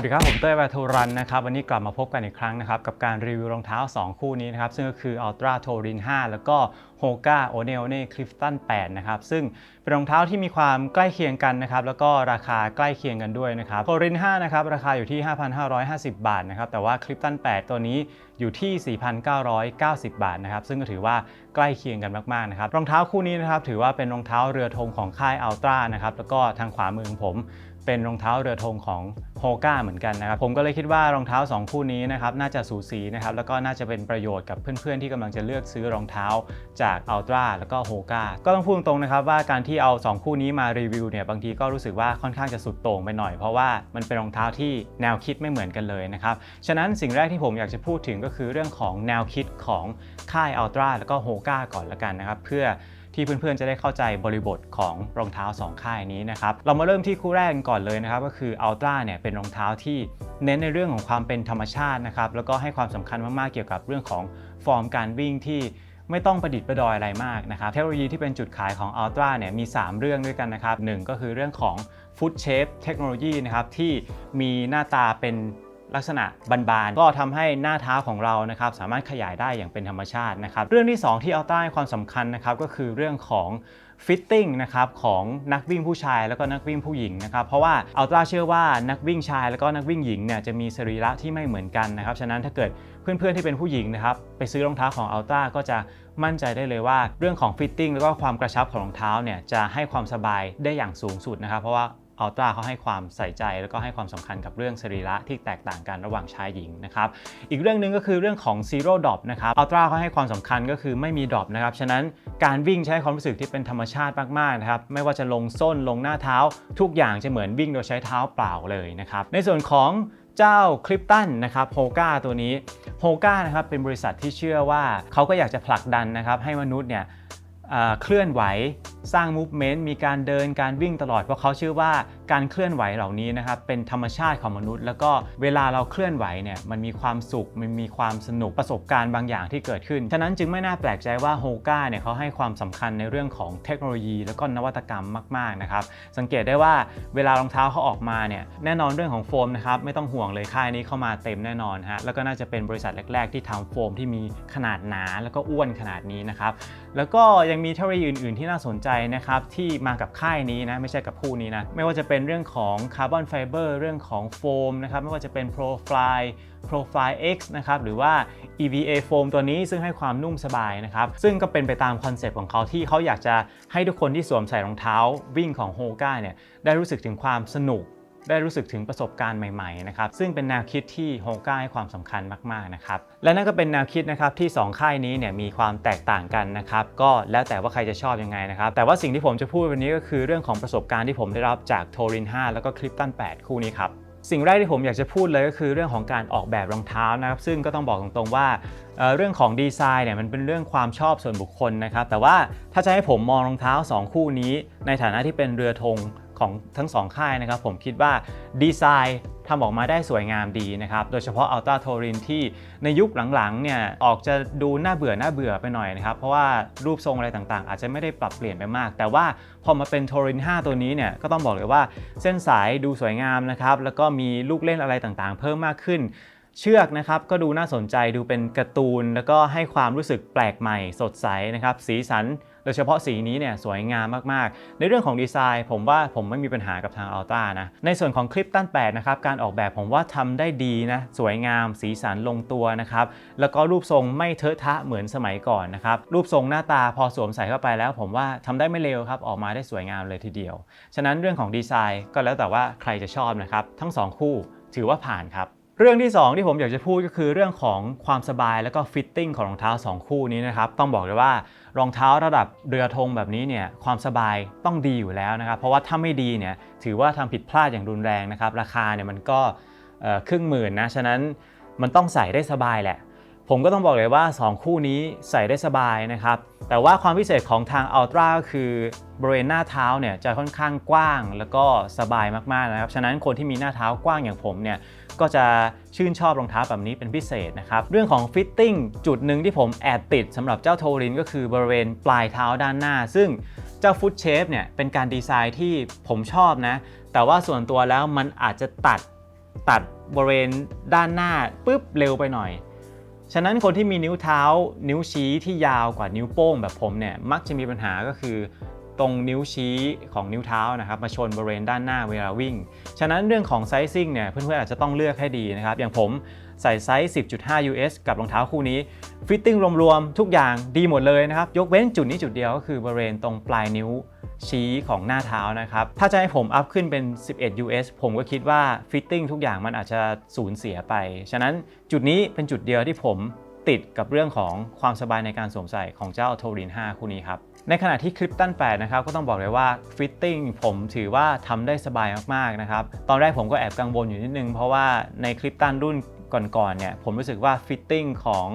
วัสดีครับ ผมเต้ยวาทูรันนะครับ วันนี้กลับมาพบกันอีกครั้งนะครับ กับการรีวิวรองเท้า 2 คู่นี้นะครับ ซึ่งก็คือ Ultra Touring 5แล้วก็ Hoka One One Clifton 8 นะครับ ซึ่งเป็นรองเท้าที่มีความใกล้เคียงกันนะครับ แล้วก็ราคาใกล้เคียงกันด้วยนะครับ Touring 5นะครับ ราคาอยู่ที่ 5,550 บาทนะครับ แต่ว่า Clifton 8 ตัวนี้อยู่ที่ 4,990 บาทนะครับ ซึ่งก็ถือว่าใกล้เคียงกันมากๆนะครับ รองเท้าคู่นี้นะครับ ถือว่าเป็นรองเท้าเรือธงของค่าย Ultra นะครับ แล้วก็ทางขวามือของผม เป็นรองเท้าเรือธงของโฮก้าเหมือนกันนะครับ ผมก็เลยคิดว่ารองเท้า 2 คู่นี้นะครับน่าจะสูสีนะครับแล้วก็น่าจะเป็นประโยชน์กับเพื่อนๆ ที่กำลังจะเลือกซื้อรองเท้าจากอัลตร้าแล้วก็โฮก้าก็ต้องพูดตรงๆนะครับว่าการที่เอา 2 คู่นี้มารีวิวเนี่ยบางทีก็รู้สึกว่าค่อนข้างจะสุดโต่งไปหน่อยเพราะว่ามันเป็นรองเท้าที่แนวคิดไม่เหมือนกันเลยนะครับฉะนั้นสิ่งแรกที่ผมอยากจะพูดถึงก็คือเรื่องของแนวคิดของค่ายอัลตร้าแล้วก็โฮก้าก่อนละกันนะครับเพื่อ ที่เพื่อนๆจะได้เข้าใจบริบทของรองเท้า 2 ค่ายนี้นะครับเรามาเริ่มที่คู่แรกกันก่อนเลยนะครับก็คือ Ultra เนี่ยเป็นรองเท้าที่เน้นในเรื่องของความเป็นธรรมชาตินะครับแล้วก็ให้ความสำคัญมากๆเกี่ยวกับเรื่องของฟอร์มการวิ่งที่ไม่ต้องประดิษฐ์ประดอยอะไรมากนะครับเทคโนโลยีที่เป็นจุดขายของ Ultra เนี่ยมี 3 เรื่องด้วยกันนะครับหนึ่งก็คือเรื่องของ Foot Shape เทคโนโลยีนะครับที่มีหน้าตาเป็น ลักษณะบานๆ ก็ทำให้หน้าเท้าของเรานะครับสามารถขยายได้อย่างเป็นธรรมชาตินะครับ เรื่องที่ 2 ที่เอาใต้ความสำคัญนะครับก็คือเรื่องของฟิตติ้งนะครับของนักวิ่งผู้ชายแล้วก็นักวิ่งผู้หญิงนะครับเพราะว่าอัลตร้าเชื่อว่านักวิ่งชายแล้วก็นักวิ่งหญิงเนี่ยจะมีสรีระที่ไม่เหมือนกันนะครับฉะนั้นถ้าเกิดเพื่อนๆที่เป็นผู้หญิงนะครับไปซื้อรองเท้าของอัลตร้าก็จะมั่นใจได้เลยว่า เรื่องของฟิตติ้งแล้วก็ความกระชับของรองเท้าเนี่ยจะให้ความสบายได้อย่างสูงสุดนะครับเพราะว่า อัลตราเขาให้ความใส่ใจแล้วก็ให้ความสำคัญกับเรื่องสรีระที่แตกต่างกันระหว่างชายหญิงนะครับ อีกเรื่องหนึ่งก็คือเรื่องของ Zero Drop นะครับอัลตราเขาให้ความสำคัญก็คือไม่มี Drop นะครับ ฉะนั้นการวิ่งใช้ความรู้สึกที่เป็นธรรมชาติมากๆนะครับ ไม่ว่าจะลงส้นลงหน้าเท้า ทุกอย่างจะเหมือนวิ่งโดยใช้เท้าเปล่าเลยนะครับ ในส่วนของเจ้าคลิปตันนะครับโฮก้าตัวนี้โฮก้านะครับเป็นบริษัทที่เชื่อว่าเขาก็อยากจะผลักดันนะครับให้มนุษย์เนี่ยเคลื่อนไหว สร้างมูฟเมนต์มีการเดินการวิ่งตลอดเพราะเขาเชื่อว่าการเคลื่อนไหวเหล่านี้นะครับเป็นธรรมชาติของมนุษย์ แล้วก็เวลาเราเคลื่อนไหวเนี่ยมันมีความสุขมันมีความสนุกประสบการณ์บางอย่างที่เกิดขึ้น ฉะนั้นจึงไม่น่าแปลกใจว่าโฮก้าเนี่ยเขาให้ความสำคัญในเรื่องของเทคโนโลยี แล้วก็นวัตกรรมมากๆนะครับสังเกตได้ว่าเวลารองเท้าเขาออกมาเนี่ยแน่นอนเรื่องของโฟมนะครับไม่ต้องห่วงเลยค่ายนี้เข้ามาเต็มแน่นอนฮะแล้วก็น่าจะเป็นบริษัทแรก ๆ ที่ทำโฟมที่มีขนาดหนาแล้วก็อ้วนขนาดนี้นะครับแล้วก็ยังมีเทคโนโลยีอื่น ๆ ที่น่าสนใจนะครับที่มากับค่ายนี้นะไม่ใช่กับคู่นี้นะไม่ว่าจะเป็นเรื่องของคาร์บอนไฟเบอร์เรื่องของโฟมนะครับไม่ว่าจะเป็นโปรไฟล์ Profile X นะครับหรือว่า EVA โฟมตัวนี้ซึ่งให้ความนุ่มสบายนะครับซึ่งก็เป็นไปตามคอนเซปต์ของเขาที่เขาอยากจะให้ทุกคนที่สวมใส่รองเท้าวิ่งของโฮก้าเนี่ยได้รู้สึกถึงความสนุก ได้รู้สึกถึงประสบการณ์ใหม่ๆนะครับซึ่งเป็นแนวคิดที่โฮก้าให้ความสำคัญมากๆนะครับและนั่นก็เป็นแนวคิดนะครับที่ 2 ค่ายนี้เนี่ยมีความแตกต่างกันนะครับก็แล้วแต่ว่าใครจะชอบยังไงนะครับแต่ว่าสิ่งที่ผมจะพูดวันนี้ก็คือเรื่องของประสบการณ์ที่ผมได้รับจากโทริน5แล้วก็คลิปตัน8คู่นี้ครับสิ่งแรกที่ผมอยากจะพูดเลยก็คือเรื่องของการออกแบบรองเท้านะครับซึ่งก็ต้องบอกตรงๆว่าเเรื่องของดีไซน์เนี่ยมันเป็นเรื่องความชอบส่วนบุคคลนะครับแต่ว่าถ้าจะให้ผมมองรองเท้า 2 คู่นี้ ในฐานะที่เป็นเรือธง ของทั้งสองค่ายนะครับ ผมคิดว่าดีไซน์ทำออกมาได้สวยงามดีนะครับ โดยเฉพาะ Ultra t o r i n ที่ในยุคหลังๆเนี่ยออกจะดูน่าเบื่อน่าเบื่อไปหน่อยนะครับ เพราะว่ารูปทรงอะไรต่างๆ อาจจะไม่ได้ปรับเปลี่ยนไปมาก แต่ว่าพอมาเป็น t o r i n 5ตัวนี้เนี่ยก็ต้องบอกเลยว่าเส้นสายดูสวยงามนะครับ แล้วก็มีลูกเล่นอะไรต่างๆ เพิ่มมากขึ้นเชือกนะครับก็ดูน่าสนใจดูเป็นการ์ตูน แล้วก็ให้ความรู้สึกแปลกใหม่สดใสนะครับ สีสัน โดยเฉพาะสีนี้เนี่ยสวยงามมากๆ ในเรื่องของดีไซน์ผมว่าผมไม่มีปัญหากับทาง Ultra นะ ในส่วนของคลิปตั้น8นะครับการออกแบบผมว่าทำได้ดีนะสวยงามสีสันลงตัวนะครับแล้วก็รูปทรงไม่เทอะทะเหมือนสมัยก่อนนะครับรูปทรงหน้าตาพอสวมใส่เข้าไปแล้วผมว่าทำได้ไม่เลวครับออกมาได้สวยงามเลยทีเดียว ฉะนั้นเรื่องของดีไซน์ก็แล้วแต่ว่าใครจะชอบนะครับทั้งสองคู่ถือว่าผ่านครับ เรื่องที่ 2 ที่ผมอยากจะพูดก็คือเรื่องของความสบายแล้วก็ฟิตติ้งของรองเท้า 2 คู่นี้นะครับ ต้องบอกเลยว่ารองเท้าระดับเรือธงแบบนี้เนี่ยความสบายต้องดีอยู่แล้วนะครับ เพราะว่าถ้าไม่ดีเนี่ยถือว่าทำผิดพลาดอย่างรุนแรงนะครับ ราคาเนี่ยมันก็ครึ่งหมื่นนะ ฉะนั้นมันต้องใส่ได้สบายแหละ ผมก็ต้องบอกเลยว่า 2 คู่นี้ใส่ได้สบายนะครับ แต่ว่าความพิเศษของทาง Ultra ก็คือบริเวณหน้าเท้าเนี่ยจะค่อนข้างกว้างแล้วก็สบายมากๆนะครับ ฉะนั้นคนที่มีหน้าเท้ากว้างอย่างผมเนี่ยก็จะชื่นชอบรองเท้าแบบนี้เป็นพิเศษนะครับ เรื่องของฟิตติ้งจุดหนึ่งที่ผมแอบติดสำหรับเจ้าโทรินก็คือบริเวณปลายเท้าด้านหน้า ซึ่งเจ้าฟุตเชฟเนี่ยเป็นการดีไซน์ที่ผมชอบนะ แต่ว่าส่วนตัวแล้วมันอาจจะตัดตัดบริเวณด้านหน้าปุ๊บเร็วไปหน่อย ฉะนั้นคนที่มีนิ้วเท้า นิ้วชี้ที่ยาวกว่านิ้วโป้งแบบผมเนี่ยมักจะมีปัญหาก็คือ ตรงนิ้วชี้ของนิ้วเท้านะครับมาชนบริเวณด้านหน้าเวลาวิ่ง ฉะนั้นเรื่องของไซซิ่งเนี่ยเพื่อนๆอาจจะต้องเลือกให้ดีนะครับอย่างผม ใส่ไซส์ 10.5 US กับรองเท้าคู่นี้ ฟิตติ้งรวมๆ ทุกอย่างดีหมดเลยนะครับ ยกเว้นจุดนี้จุดเดียวก็คือบริเวณตรงปลายนิ้วชี้ของหน้าเท้านะครับ ถ้าจะให้ผมอัพขึ้นเป็น 11 US ผมก็คิดว่าฟิตติ้งทุกอย่างมันอาจจะสูญเสียไป ฉะนั้นจุดนี้เป็นจุดเดียวที่ผมติดกับเรื่องของความสบายในการสวมใส่ของเจ้าโทริน 5 คู่นี้ครับ ในขณะที่คลิปตัน8นะครับก็ต้องบอกเลยว่าฟิตติ้งผมถือว่าทำได้สบายมากๆนะครับ ตอนแรกผมก็แอบกังวลอยู่นิดนึง เพราะว่าในคลิปตันรุ่น ก่อนๆเนี่ยผมรู้สึกว่าฟิตติ้งของ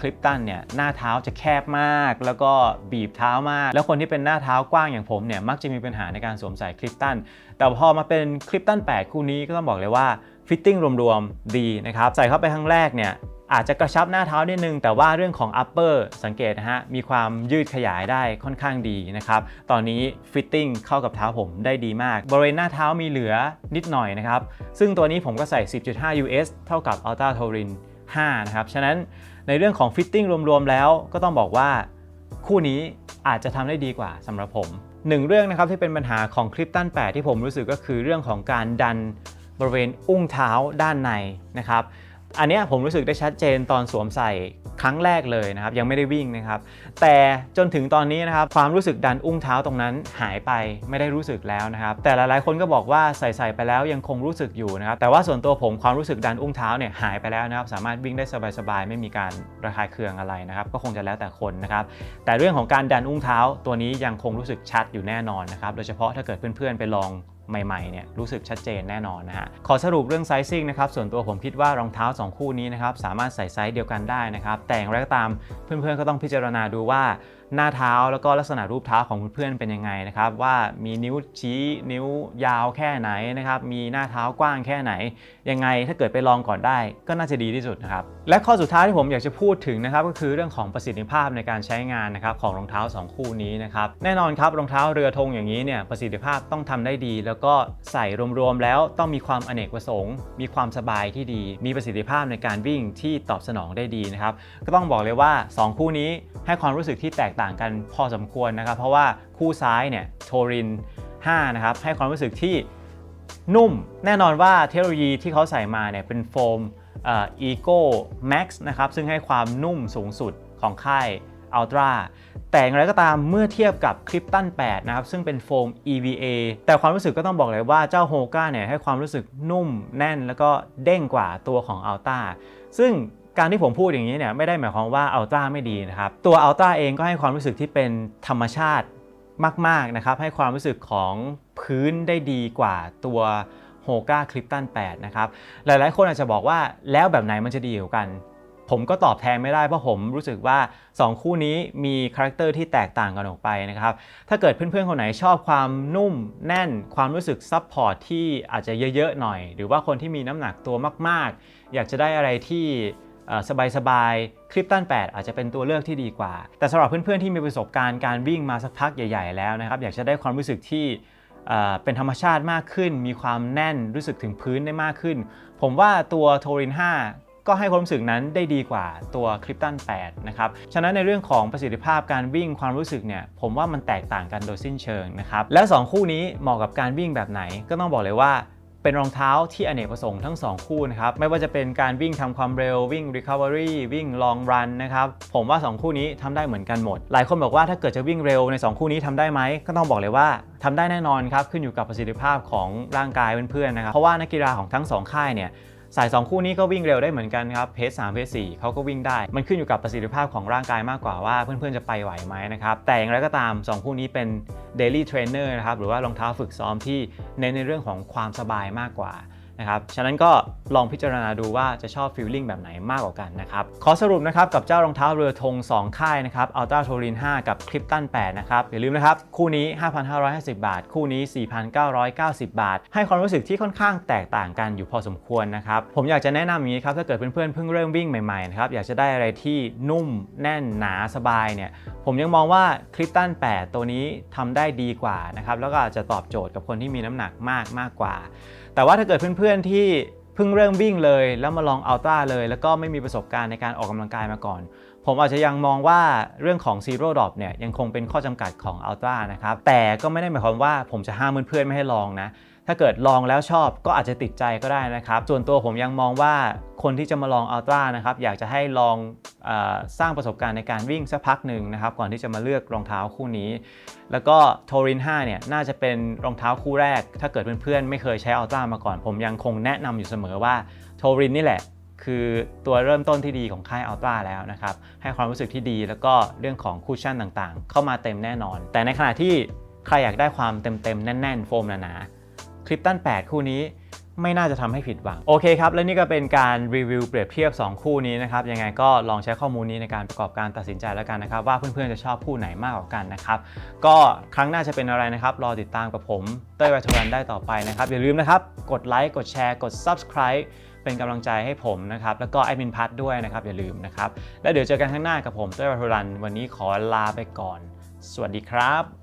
คลิปตันเนี่ยหน้าเท้าจะแคบมาก แล้วก็บีบเท้ามาก แล้วคนที่เป็นหน้าเท้ากว้างอย่างผมเนี่ยมักจะมีปัญหาในการสวมใส่คลิปตันแต่พอมาเป็นคลิปตัน8คู่นี้ก็ต้องบอกเลยว่าฟิตติ้งรวมๆดีนะครับใส่เข้าไปครั้งแรกเนี่ย อาจจะกระชับหน้าเท้านิดนึง แต่ว่าเรื่องของ upper สังเกตนะฮะ มีความยืดขยายได้ค่อนข้างดีนะครับ ตอนนี้ฟิตติ้งเข้ากับเท้าผมได้ดีมาก บริเวณหน้าเท้ามีเหลือนิดหน่อยนะครับ ซึ่งตัวนี้ผมก็ใส่ 10.5 US เท่ากับ Ultra Taurin 5 นะครับ ฉะนั้นในเรื่องของฟิตติ้งรวมๆแล้วก็ต้องบอกว่าคู่นี้อาจจะทำได้ดีกว่าสำหรับผมหนึ่งเรื่องนะครับที่เป็นปัญหาของคลิปตัน8 ที่ผมรู้สึกก็คือเรื่องของการดันบริเวณอุ้งเท้าด้านในนะครับ อันนี้ผมรู้สึกได้ชัดเจนตอนสวมใส่ครั้งแรกเลยนะครับยังไม่ได้วิ่งนะครับ แต่จนถึงตอนนี้นะครับความรู้สึกดันอุ้งเท้าตรงนั้นหายไปไม่ได้รู้สึกแล้วนะครับแต่หลายๆคนก็บอกว่าใส่ใส่ไปแล้วยังคงรู้สึกอยู่นะครับแต่ว่าส่วนตัวผมความรู้สึกดันอุ้งเท้าเนี่ยหายไปแล้วนะครับสามารถวิ่งได้สบายๆไม่มีการระคายเคืองอะไรนะครับก็คงจะแล้วแต่คนนะครับแต่เรื่องของการดันอุ้งเท้าตัวนี้ยังคงรู้สึกชัดอยู่แน่นอนนะครับโดยเฉพาะถ้าเกิดเพื่อนๆไปลอง ใหม่ๆเนี่ยรู้สึกชัดเจนแน่นอนนะฮะขอสรุปเรื่องไซซิ่งนะครับส่วนตัวผมคิดว่ารองเท้า 2 คู่นี้นะครับสามารถใส่ไซส์เดียวกันได้นะครับแต่อย่างไรก็ตามเพื่อนๆก็ต้องพิจารณาดูว่า หน้าเท้าแล้วก็ลักษณะรูปเท้าของเพื่อนเป็นยังไงนะครับ ว่ามีนิ้วชี้นิ้วยาวแค่ไหนนะครับ มีหน้าเท้ากว้างแค่ไหน ยังไงถ้าเกิดไปลองก่อนได้ก็น่าจะดีที่สุดนะครับ และข้อสุดท้ายที่ผมอยากจะพูดถึงนะครับก็คือเรื่องของประสิทธิภาพในการใช้งานนะครับของรองเท้า 2 คู่นี้นะครับแน่นอนครับรองเท้าเรือธงอย่างนี้เนี่ยประสิทธิภาพต้องทำได้ดี แล้วก็ใส่รวมๆแล้วต้องมีความอเนกประสงค์ มีความสบายที่ดี มีประสิทธิภาพในการวิ่งที่ตอบสนองได้ดีนะครับก็ต้องบอกเลยว่า 2 คู่นี้ให้ความรู้สึกที่แตกต่างกันพอสมควรนะครับ เพราะว่าคู่ซ้ายเนี่ยโทริน5นะครับให้ความรู้สึกที่นุ่ม แน่นอนว่าเทคโนโลยีที่เขาใส่มาเนี่ยเป็นโฟมเอ่อ Ego Max นะครับซึ่งให้ความนุ่มสูงสุดของค่าย Ultra แต่อย่างไรก็ตามเมื่อเทียบกับคลิปตัน8นะครับซึ่งเป็นโฟม EVA แต่ความรู้สึกก็ต้องบอกเลยว่าเจ้าโฮก้าเนี่ยให้ความรู้สึกนุ่มแน่นแล้วก็เด้งกว่าตัวของ Ultra ซึ่ง การที่ผมพูดอย่างนี้เนี่ยไม่ได้หมายความว่า Ultra ไม่ดีนะครับ ตัว Ultra เองก็ให้ความรู้สึกที่เป็นธรรมชาติมากๆนะครับ ให้ความรู้สึกของพื้นได้ดีกว่าตัว h o g a c l i p t o n 8นะครับ หลายๆ คนอาจจะบอกว่าแล้วแบบไหนมันจะดีกว่ากัน ผมก็ตอบแทนไม่ได้เพราะผมรู้สึกว่า 2 คู่นี้มีคาแรคเตอร์ที่แตกต่างกันออกไปนะครับ ถ้าเกิดเพื่อนๆ คนไหนชอบความนุ่มแน่น ความรู้สึกซับพอร์ตที่อาจจะเยอะๆ หน่อย หรือว่าคนที่มีน้ำหนักตัวมากๆ อยากจะได้อะไรที่ สบายๆคลิปตัน8 อาจจะเป็นตัวเลือกที่ดีกว่า แต่สำหรับเพื่อนๆที่มีประสบการณ์การวิ่งมาสักพักใหญ่ ๆ แล้วนะครับ อยากจะได้ความรู้สึกที่เป็นธรรมชาติมากขึ้น มีความแน่นรู้สึกถึงพื้นได้มากขึ้น ผมว่าตัวโทริน5 ก็ให้ความรู้สึกนั้นได้ดีกว่าตัวคลิปตัน8นะครับ ฉะนั้นในเรื่องของประสิทธิภาพการวิ่งความรู้สึกเนี่ยผมว่ามันแตกต่างกันโดยสิ้นเชิงนะครับ และ2คู่นี้เหมาะกับการวิ่งแบบไหนก็ต้องบอกเลยว่า เป็นรองเท้าที่อเนกประสงค์ทั้ง 2 คู่นะครับ ไม่ว่าจะเป็นการวิ่งทำความเร็ววิ่ง Recovery วิ่ง Long Run นะครับ ผมว่า 2 คู่นี้ทำได้เหมือนกันหมด หลายคนบอกว่าถ้าเกิดจะวิ่งเร็วใน 2 คู่นี้ทำได้ไหม ก็ต้องบอกเลยว่าทำได้แน่นอนครับ ขึ้นอยู่กับประสิทธิภาพของร่างกายเพื่อนๆนะครับ เพราะว่านักกีฬาของทั้ง 2 ค่ายเนี่ย สาย 2 คู่นี้ก็วิ่งเร็วได้เหมือนกันครับเพจ3เพจ4เขาก็วิ่งได้ มันขึ้นอยู่กับประสิทธิภาพของร่างกายมากกว่าว่าเพื่อนๆจะไปไหวไหมนะครับ แต่อย่างไรก็ตาม 2 คู่นี้เป็น daily trainer นะครับหรือว่ารองเท้าฝึกซ้อมที่เน้นในเรื่องของความสบายมากกว่า นะครับ ฉะนั้นก็ลองพิจารณาดูว่าจะชอบฟีลลิ่งแบบไหนมากกว่ากันนะครับ ขอสรุปนะครับกับเจ้ารองเท้าเรือธง2 ค่ายนะครับ Ultra Tourin 5กับ Clifton 8นะครับ อย่าลืมนะครับ คู่นี้ 5,550 บาท คู่นี้ 4,990 บาท ให้ความรู้สึกที่ค่อนข้างแตกต่างกันอยู่พอสมควรนะครับ ผมอยากจะแนะนำอย่างนี้ครับถ้าเกิดเพื่อนๆเพิ่งเริ่มวิ่งใหม่ๆนะครับอยากจะได้อะไรที่นุ่มแน่นหนาสบายเนี่ยผมยังมองว่าคลิปตัน8 ตัวนี้ทำได้ดีกว่านะครับแล้วก็อาจจะตอบโจทย์กับคนที่มีน้ำหนักมากมากกว่าแต่ว่าถ้าเกิดเพื่อนๆที่เพิ่งเริ่มวิ่งเลย แล้วมาลองอัลตร้าเลย แล้วก็ไม่มีประสบการณ์ในการออกกำลังกายมาก่อน ผมอาจจะยังมองว่าเรื่องของ Zero Drop เนี่ยยังคงเป็นข้อจำกัดของ Ultra นะครับแต่ก็ไม่ได้หมายความว่าผมจะห้ามเพื่อนๆไม่ให้ลองนะ ถ้าเกิดลองแล้วชอบก็อาจจะติดใจก็ได้นะครับ ส่วนตัวผมยังมองว่าคนที่จะมาลอง Ultra นะครับอยากจะให้ลองอสร้างประสบการณ์ในการวิ่งสักพักหนึ่งนะครับ ก่อนที่จะมาเลือกรองเท้าคู่นี้ แล้วก็ Torin 5เนี่ยน่าจะเป็นรองเท้าคู่แรก ถ้าเกิดเพื่อนๆไม่เคยใช้ Ultra มาก่อน ผมยังคงแนะนำอยู่เสมอว่า Torin นี่แหละคือตัวเริ่มต้นที่ดีของค่าย Ultra แล้วนะครับ ให้ความรู้สึกที่ดีแล้วก็เรื่องของคูชชั่นต่างๆ เข้ามาเต็มแน่นอน แต่ในขณะที่ใครอยากได้ความเต็มๆ แน่นๆ โฟมหนาๆ ลิปตัน 8 คู่นี้ไม่น่าจะทำให้ผิดหวัง โอเคครับ และนี่ก็เป็นการรีวิวเปรียบเทียบ 2 คู่นี้นะครับ ยังไงก็ลองใช้ข้อมูลนี้ในการประกอบการตัดสินใจแล้วกันนะครับ ว่าเพื่อนๆจะชอบคู่ไหนมากกว่ากันนะครับ ก็ครั้งหน้าจะเป็นอะไรนะครับ รอติดตามกับผมเต้ยวัชรันได้ต่อไปนะครับ อย่าลืมนะครับ กดไลค์กดแชร์กด subscribe เป็นกำลังใจให้ผมนะครับ แล้วก็แอดมินพัทด้วยนะครับอย่าลืมนะครับ แล้วเดี๋ยวเจอกันข้างหน้ากับผมเต้ยวัชรันวันนี้ขอลาไปก่อน สวัสดีครับ